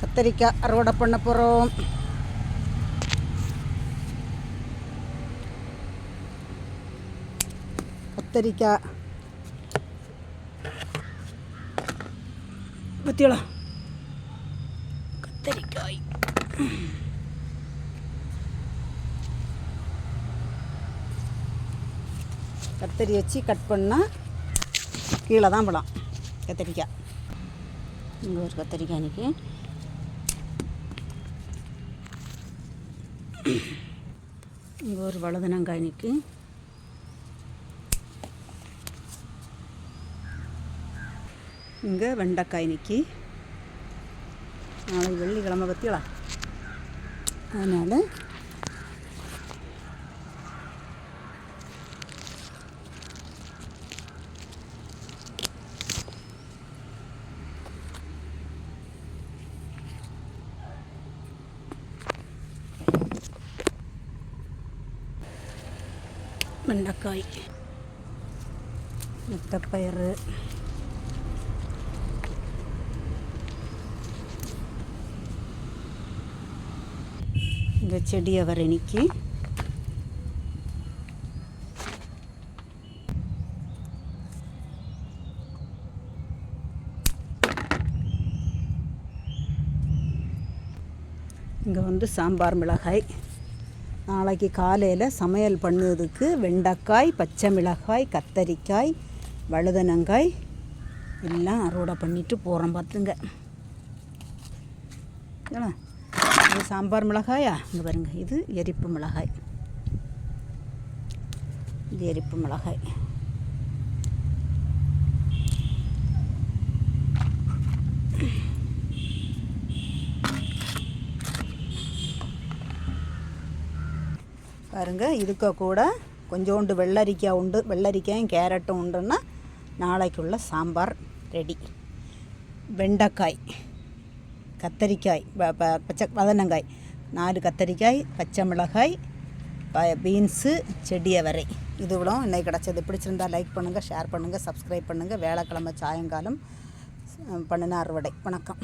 கத்தரிக்காய் அறுவடை பண்ண போகிறோம் கத்தரிக்காய் பத்தியோளா கத்தரிக்காய். கத்தரி வச்சு கட் பண்ணால் கீழே தான் பழம் கத்தரிக்காய் இங்கே ஒரு கத்தரிக்காய் இன்னைக்கு. இங்கே ஒரு வலதனங்காய் நிற்கு இங்கே வெண்டைக்காய் நிற்கி நாளைக்கு வெள்ளிக்கிழமை பற்றியலாம் அதனால் வெண்டைக்காய். முத்தப்பயிறு இந்த செடி அவரணிக்கு இங்கே வந்து சாம்பார் மிளகாய். நாளைக்கு காலையில் சமையல் பண்ணுறதுக்கு வெண்டைக்காய் பச்சை மிளகாய் கத்தரிக்காய் வழுதனங்காய் எல்லாம் அறுவடை பண்ணிட்டு போகிறோம் பார்த்துங்க. இது சாம்பார் மிளகாயா? இங்கே பாருங்க இது எரிப்பு மிளகாய். இது எரிப்பு மிளகாய். பாருங்க இதுக்கு கூட கொஞ்சோண்டு வெள்ளரிக்காய் உண்டு வெள்ளரிக்காயும் கேரட்டும் உண்டுன்னா நாளைக்குள்ள சாம்பார் ரெடி. வெண்டைக்காய் கத்தரிக்காய் ப- ப- பச்சை வதனங்காய் நாலு கத்தரிக்காய் பச்சை மிளகாய் ப பீன்ஸு செடியை வரை. இது இவ்வளோ. இன்னைக்கு கிடச்சது பிடிச்சிருந்தா லைக் பண்ணுங்கள் ஷேர் பண்ணுங்கள் சப்ஸ்கிரைப் பண்ணுங்கள் வேலைக்கிழமை சாயங்காலம் அஹ், பண்ணின அறுவடை வணக்கம்.